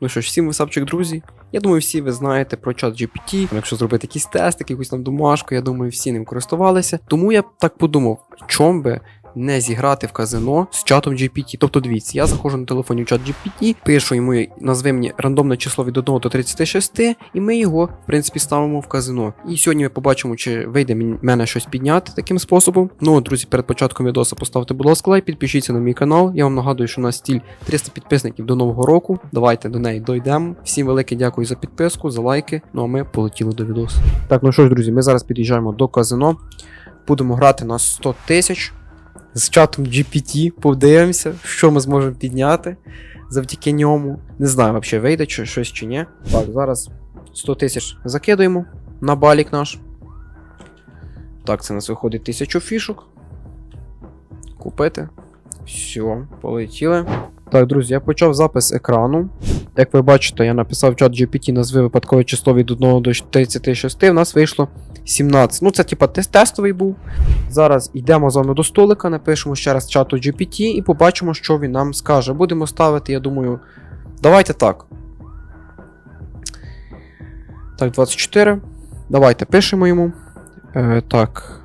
Ну що ж, всім висапчик, друзі. Я думаю, всі ви знаєте про чат GPT. Якщо зробити якийсь тест, якусь там домашку, я думаю, всі ним користувалися. Тому я так подумав, чом би не зіграти в казино з чатом GPT. Тобто, дивіться, я заходжу на телефоні в чат GPT, пишу йому, назви мені рандомне число від 1 до 36, і ми його, в принципі, ставимо в казино. І сьогодні ми побачимо, чи вийде мене щось підняти таким способом. Ну, друзі, перед початком відоса поставте, будь ласка, лайк, підпишіться на мій канал. Я вам нагадую, що у нас стіль 300 підписників до нового року. Давайте до неї дойдемо. Всім велике дякую за підписку, за лайки. Ну а ми полетіли до відосу. Так, ну що ж, друзі, ми зараз під'їжджаємо до казино. Будемо грати на 100 тисяч. З чатом GPT подивимося, що ми зможемо підняти завдяки ньому. Не знаю, взагалі вийде чи щось чи ні. Так, зараз 100 тисяч закидуємо на балік наш. Так, це у нас виходить 1000 фішок. Купити. Все, полетіли. Так, друзі, я почав запис екрану. Як ви бачите, я написав чат GPT назви випадкове число від 1 до 36. У нас вийшло 17. Ну, це типа тест тестовий був. Зараз йдемо з вами до столика, напишемо ще раз чату GPT і побачимо, що він нам скаже. Будемо ставити, я думаю. Давайте так. Так, 24. Давайте пишемо йому. Е, так.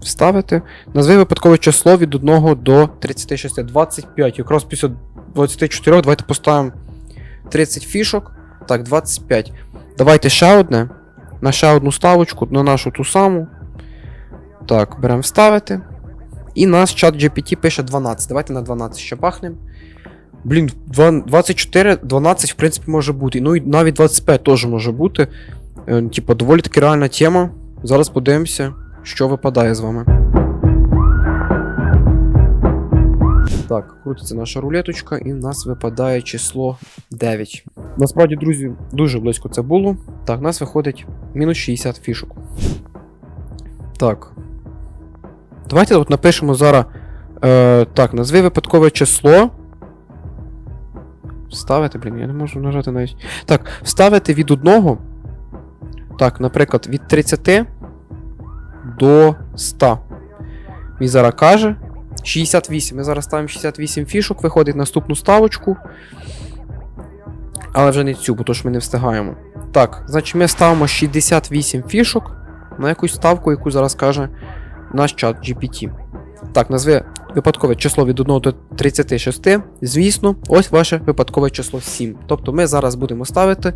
Вставити. Назви випадкове число від 1 до 36. 25. Якраз після 24 давайте поставимо 30 фішок. Так, 25. Давайте ще одне. На ще одну ставочку, на нашу ту саму. Так, беремо вставити. І нас чат GPT пише 12. Давайте на 12 ще бахнемо. Блін, 24, 12, в принципі, може бути. Ну і навіть 25 теж може бути. Е, Типа, доволі таки реальна тема. Зараз подивимося, що випадає з вами. Так, крутиться наша рулеточка, і в нас випадає число 9. Насправді, друзі, дуже близько це було. Так, в нас виходить мінус 60 фішок. Так. Давайте от напишемо зараз. Е, так, назви випадкове число. Вставити, блін, я не можу нажати навіть. Так, вставити від 1. Так, наприклад, від 30 до 100. Він зараз каже. 68. Ми зараз ставимо 68 фішок, виходить наступну ставочку. Але вже не цю, бо то ж ми не встигаємо. Так, значить ми ставимо 68 фішок на якусь ставку, яку зараз каже наш чат GPT. Так, назви випадкове число від 1 до 36. Звісно, ось ваше випадкове число 7. Тобто ми зараз будемо ставити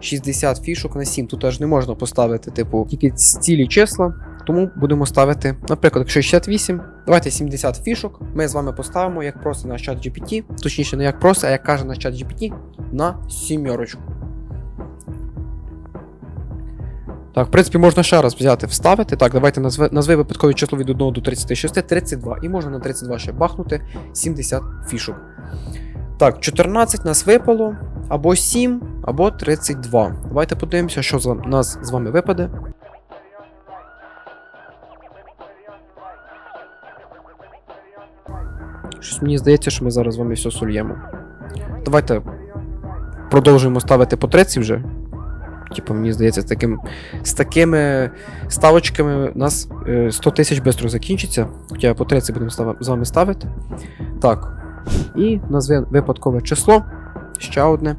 60 фішок на 7. Тут аж не можна поставити, типу, тільки цілі числа. Тому будемо ставити, наприклад, якщо 68, давайте 70 фішок. Ми з вами поставимо, як просто наш чат GPT, точніше, не як просто, а як каже наш чат GPT, на сімерочку. Так, в принципі, можна ще раз взяти, вставити. Так, давайте назви, назви випадкове число від 1 до 36, 32. І можна на 32 ще бахнути 70 фішок. Так, 14 нас випало, або 7, або 32. Давайте подивимося, що з нас з вами випаде. Щось мені здається, що ми зараз з вами все сольємо. Давайте продовжуємо ставити по 30 вже. Типу, мені здається, з, таким, з такими ставочками у нас е, 100 тисяч швидко закінчиться. Хоча по 30 будемо з вами ставити. Так. І назви випадкове число. Ще одне.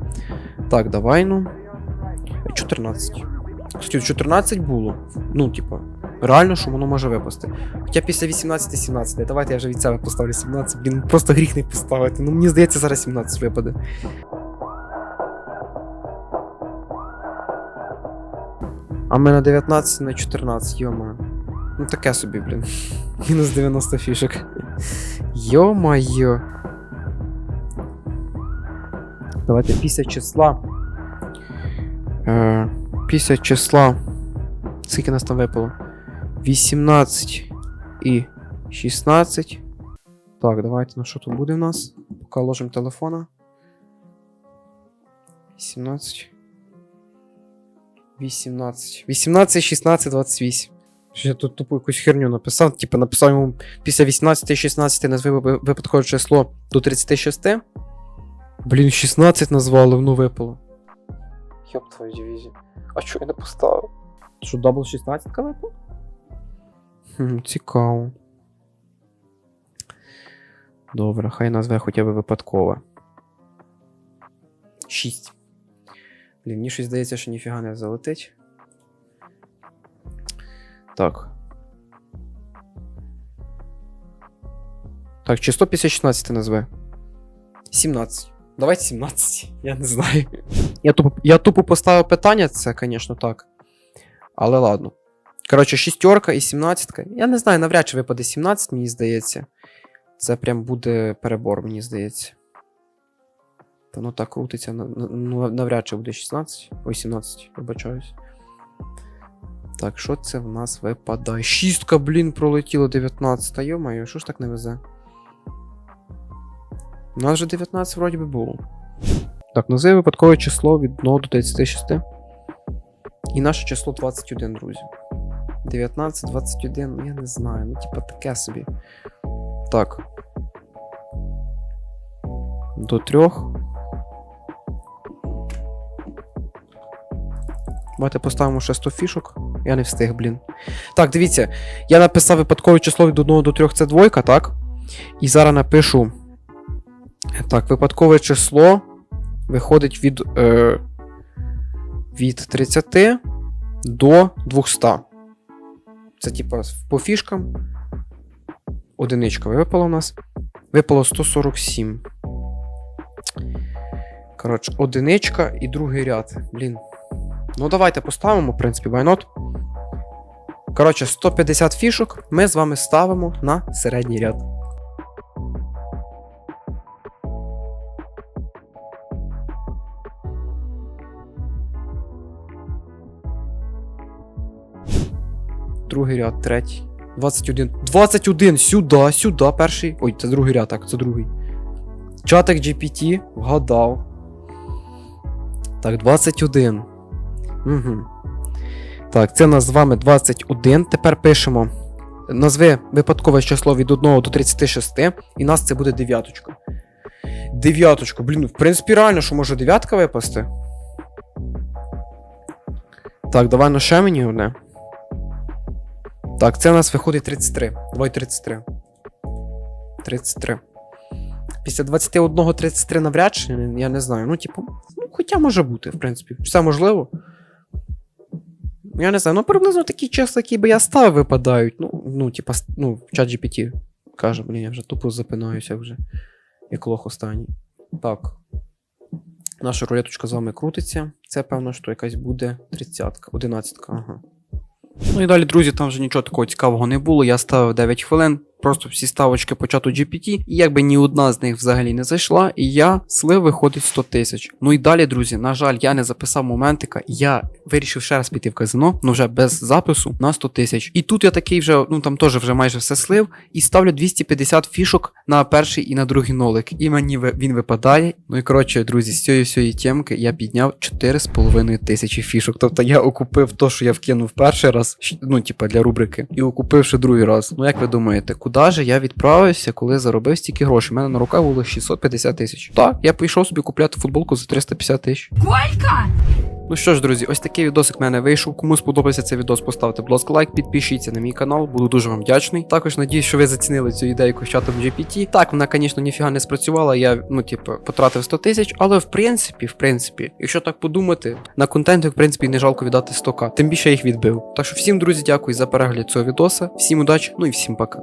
Так, давай ну. 14. Кстати, 14 було. Ну, типу, реально, що воно може випасти. Хоча після 18 17. Давайте я вже від себе поставлю 17. Блін, просто гріх не поставити. Ну, мені здається, зараз 17 випаде. А ми на 19 на 14, йома. Ну таке собі, блін. Мінус 90 фішок. Йо-майо. Давайте після числа. Е, після числа. Скільки нас там випало? 18 і 16. Так, давайте, ну що тут буде в нас? Поки ложимо телефона. 18. 18. 18, 16, 28. Що Я тут тупо якусь херню написав. Типу написав йому після 18 і 16 назви випадкове число до 36. Блін, 16 назвали, воно випало. Йоп твою дивізію. А що я не поставив? Що дабл 16 випало? Хм, цікаво. Добре, хай назве хоча б випадкове. 6. Блін, мені щось здається, що ніфіга не залетить. Так. Так, чи 116 назве? 17. Давайте 17. Я не знаю. Я тупо, я тупо поставив питання, це, звісно, так. Але ладно. Коротше, шістерка і 17. Я не знаю, навряд чи випаде 17, мені здається. Це прям буде перебор, мені здається. Та ну так крутиться. Ну, навряд чи буде 16. Ой, 17, вибачаюсь. Так, що це в нас випадає? Шістка, блін, пролетіло 19. Йо-моє, що ж так не везе? У нас же 19 вроді би було. Так, назви випадкове число від 1 до 36. І наше число 21, друзі. 19, 21, ну я не знаю. Ну, типа таке собі. Так. До трьох. Давайте поставимо ще 100 фішок. Я не встиг, блін. Так, дивіться. Я написав випадкове число від 1 до 3 це двойка, так? І зараз напишу. Так, випадкове число виходить від, е, від 30 до 200. Це типа по фішкам. Одиничка випала у нас. Випало 147. Коротше, одиничка і другий ряд. Блін. Ну, давайте поставимо, в принципі, not? Коротше, 150 фішок ми з вами ставимо на середній ряд. Другий ряд, третій. 21. 21! Сюди, сюди, перший. Ой, це другий ряд, так, це другий. Чатик GPT вгадав. Так, 21. Угу. Так, це у нас з вами 21. Тепер пишемо. Назви випадкове число від 1 до 36, і нас це буде дев'яточка. Дев'яточка, блін, в принципі, реально, що може дев'ятка випасти. Так, давай на ще мені одне. Так, це у нас виходить 33. Давай 33. 33. Після 21 33 навряд чи, я не знаю. Ну, типу, ну, хоча може бути, в принципі. Все можливо. Я не знаю, ну приблизно такі числа, які би я став, випадають. Ну, ну, типа, ну, в чат GPT каже, блін, я вже тупо запинаюся вже. Як лох останній. Так. Наша рулеточка з вами крутиться. Це, певно, що якась буде 30-ка, 11-ка, ага. Ну і далі, друзі, там вже нічого такого цікавого не було. Я ставив 9 хвилин, просто всі ставочки по чату GPT, і якби ні одна з них взагалі не зайшла, і я слив виходить 100 тисяч. Ну і далі, друзі, на жаль, я не записав моментика, я вирішив ще раз піти в казино, ну вже без запису на 100 тисяч. І тут я такий вже, ну там теж вже майже все слив, і ставлю 250 фішок на перший і на другий нолик. І мені він випадає. Ну і коротше, друзі, з цієї всієї темки я підняв 4,5 тисячі фішок. Тобто я окупив то, що я вкинув перший раз, ну, типа для рубрики, і окупив ще другий раз. Ну як ви думаєте, куди же я відправився, коли заробив стільки грошей? У мене на руках було 650 тисяч. Так, я пішов собі купляти футболку за 350 тисяч. Ну що ж, друзі, ось такий відосик в мене вийшов. Кому сподобався цей відос, поставте, будь ласка, лайк, підпишіться на мій канал, буду дуже вам вдячний. Також надіюсь, що ви зацінили цю ідейку з чатом GPT. Так, вона, звісно, ніфіга не спрацювала. Я, ну, типу, потратив 100 тисяч, але в принципі, в принципі, якщо так подумати, на контенті, в принципі, не жалко віддати 100к. Тим більше я їх відбив. Так що всім, друзі, дякую за перегляд цього відоса. Всім удачі, ну і всім пока.